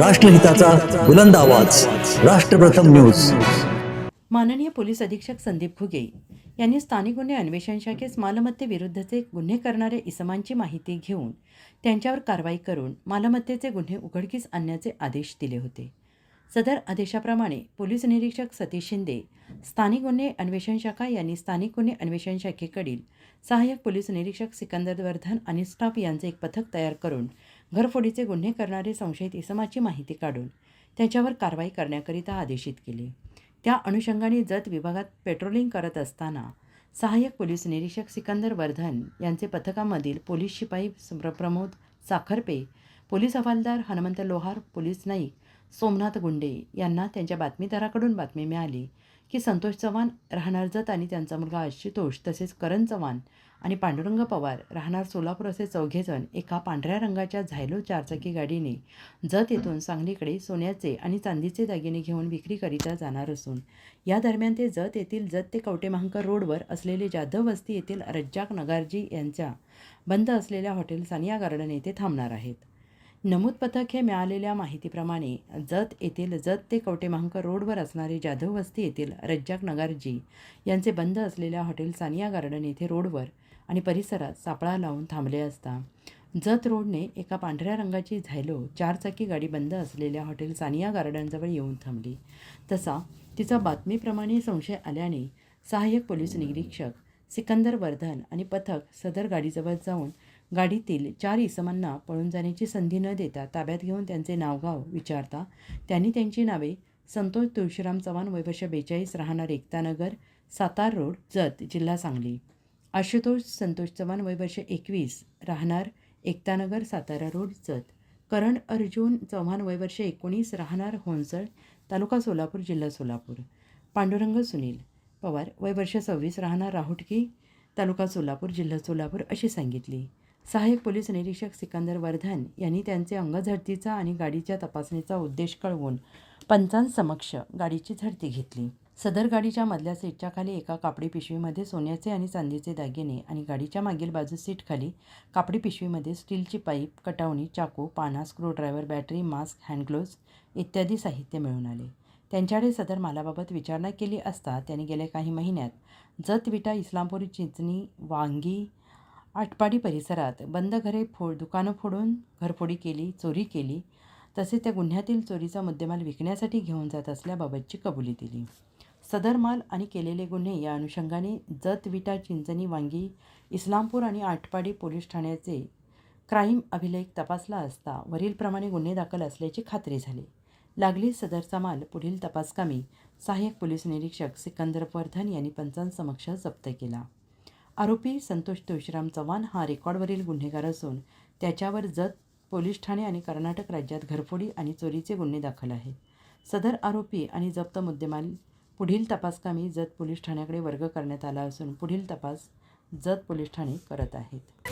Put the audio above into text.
राष्ट्रहिताचा बुलंद आवाज. राष्ट्रप्रथम न्यूज. माननीय पोलीस अधीक्षक संदीप घुगे यांनी स्थानिक गुन्हे अन्वेषण शाखेस मालमत्तेविरुद्धचे गुन्हे करणाऱ्या इसमांची माहिती घेऊन त्यांच्यावर कारवाई करून मालमत्तेचे गुन्हे उघडकीस आणण्याचे आदेश दिले होते. सदर आदेशाप्रमाणे पोलीस निरीक्षक सतीश शिंदे स्थानिक गुन्हे अन्वेषण शाखा यांनी स्थानिक गुन्हे अन्वेषण शाखेकडील सहाय्यक पोलीस निरीक्षक सिकंदर वर्धन आणि स्टाफ यांचे एक पथक तयार करून घरफोडीचे गुन्हे करणारे संशयित इसमाची माहिती काढून त्याच्यावर कारवाई करण्याकरिता आदेशित केले. त्या अनुषंगाने जत विभागात पेट्रोलिंग करत असताना सहाय्यक पोलीस निरीक्षक सिकंदर वर्धन यांचे पथकामधील पोलीस शिपाई प्र- प्रमोद साखरपे पोलीस हवालदार हनुमंत लोहार पोलीस नाईक सोमनाथ गुंडे यांना त्यांच्या बातमीदाराकडून बातमी मिळाली. की संतोष चव्हाण राहणार जत आणि त्यांचा मुलगा आशुतोष तसेच करण चव्हाण आणि पांडुरंग पवार राहणार सोलापूर असे चौघेजण एका पांढऱ्या रंगाच्या झायलो चारचाकी गाडीने जत येथून सांगलीकडे सोन्याचे आणि चांदीचे दागिने घेऊन विक्रीकरिता जाणार असून या दरम्यान ते जत येथील जत ते कवटेमहांकर रोडवर असलेले जाधव वस्ती येथील रज्जाक नगारजी यांच्या बंद असलेल्या हॉटेल सानिया गार्डन येथे थांबणार आहेत. नमूद पथक हे मिळालेल्या माहितीप्रमाणे जत येथील जत ते कवटेमहांकर रोडवर असणारे जाधव वस्ती येथील रज्जाक नगारजी यांचे बंद असलेल्या हॉटेल सानिया गार्डन येथे रोडवर आणि परिसरात सापळा लावून थांबले असता. जत रोडने एका पांढऱ्या रंगाची झायलो चारचाकी गाडी बंद असलेल्या हॉटेल सानिया गार्डनजवळ येऊन थांबली. तसा तिचा बातमीप्रमाणे संशय आल्याने सहाय्यक पोलीस निरीक्षक सिकंदर वर्धन आणि पथक सदर गाडीजवळ जाऊन गाडीतील चार इसमांना पळून जाण्याची संधी न देता ताब्यात घेऊन त्यांचे नावगाव विचारता त्यांनी त्यांची नावे संतोष तुळशीराम चव्हाण वयवर्ष बेचाळीस राहणार एकतानगर सातार रोड जत जिल्हा सांगली. आशुतोष संतोष चव्हाण वयवर्ष एकवीस राहणार एकतानगर सातारा रोड जत. करण अर्जुन चव्हाण वयवर्ष एकोणीस राहणार होनसळ तालुका सोलापूर जिल्हा सोलापूर. पांडुरंग सुनील पवार वयवर्ष सव्वीस राहणार राहुटकी तालुका सोलापूर जिल्हा सोलापूर अशी सांगितली. सहाय्यक पोलीस निरीक्षक सिकंदर वर्धन यांनी त्यांचे अंगझडतीचा आणि गाडीच्या तपासणीचा उद्देश कळवून पंचांसमक्ष गाडीची झडती घेतली. सदर गाडीच्या मधल्या सीटच्या खाली एका कापडी पिशवीमध्ये सोन्याचे आणि चांदीचे दागिने आणि गाडीच्या मागील बाजू सीटखाली कापडी पिशवीमध्ये स्टीलची पाईप कटावणी चाकू पाना स्क्रूड्रायव्हर बॅटरी मास्क हँडग्लोव्ज इत्यादी साहित्य मिळून आले. त्यांच्याकडे सदर मालाबाबत विचारणा केली असता त्यांनी गेल्या काही महिन्यात जत विटा इस्लामपूर चिंचणी वांगी आटपाडी परिसरात बंद घरे फोड दुकानं फोडून घरफोडी केली चोरी केली तसे त्या गुन्ह्यातील चोरीचा मुद्देमाल विकण्यासाठी घेऊन जात असल्याबाबतची कबुली दिली. सदर माल आणि केलेले गुन्हे या अनुषंगाने जत विटा चिंचणी वांगी इस्लामपूर आणि आटपाडी पोलीस ठाण्याचे क्राईम अभिलेख तपासला असता वरीलप्रमाणे गुन्हे दाखल असल्याची खात्री झाली. लागली सदरचा माल पुढील तपासकामी सहाय्यक पोलीस निरीक्षक सिकंदर वर्धन यांनी पंचांसमक्ष जप्त केला. आरोपी संतोष तुळशीराम चव्हाण हा रेकॉर्डवरील गुन्हेगार असून त्याच्यावर जत पोलीस ठाणे आणि कर्नाटक राज्यात घरफोडी आणि चोरीचे गुन्हे दाखल आहेत. सदर आरोपी आणि जप्त मुद्देमाल पुढील तपासकामी जत पोलीस ठाण्याकडे वर्ग करण्यात आला असून पुढील तपास जत पोलीस ठाणे करत आहेत.